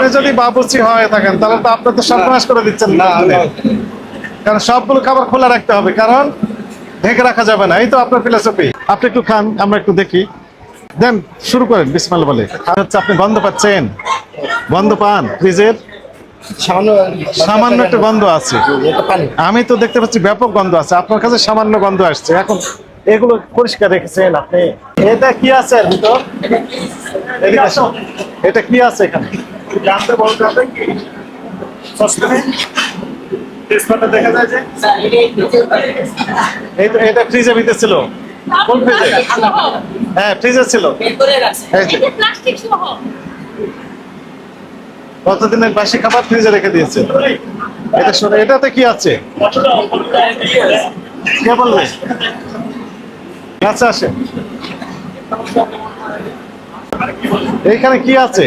আপনি যদি বাবুচি হয়ে থাকেন তাহলে তো আপনি তো সর্বনাশ করে দিচ্ছেন না কারণ সবগুলো খাবার খোলা রাখতে হবে কারণ ঢেকে রাখা যাবে না। এই তো আপনার ফিলোসফি আপনি একটু খান আমরা একটু দেখি। দেন শুরু করেন বিসমাল বলে। আর হচ্ছে আপনি গন্ধ পাচ্ছেন? গন্ধ পান ফ্রিজের? সামান্য সামান্য একটা গন্ধ আছে। আমি তো দেখতে পাচ্ছি ব্যাপক গন্ধ আছে। আপনার কাছে সামান্য গন্ধ আসছে। এখন এগুলো পরিষ্কার রেখেছেন আপনি। এটা কি আছে ভিতর? এটা কি আছে এখানে? জানতে বলতে হবে কি? দেখা যায় যে? এটা ফ্রিজের ভিতরে ছিল। কোন ফ্রিজে হ্যাঁ ফ্রিজে ছিল। প্লাস্টিক সহ কতদিনের বাসি খাবার ফ্রিজে রেখে দিয়েছে? এটা শোনো, এটাতে কি আছে? কে বলবে? আচ্ছা আসে। এইখানে কি আছে?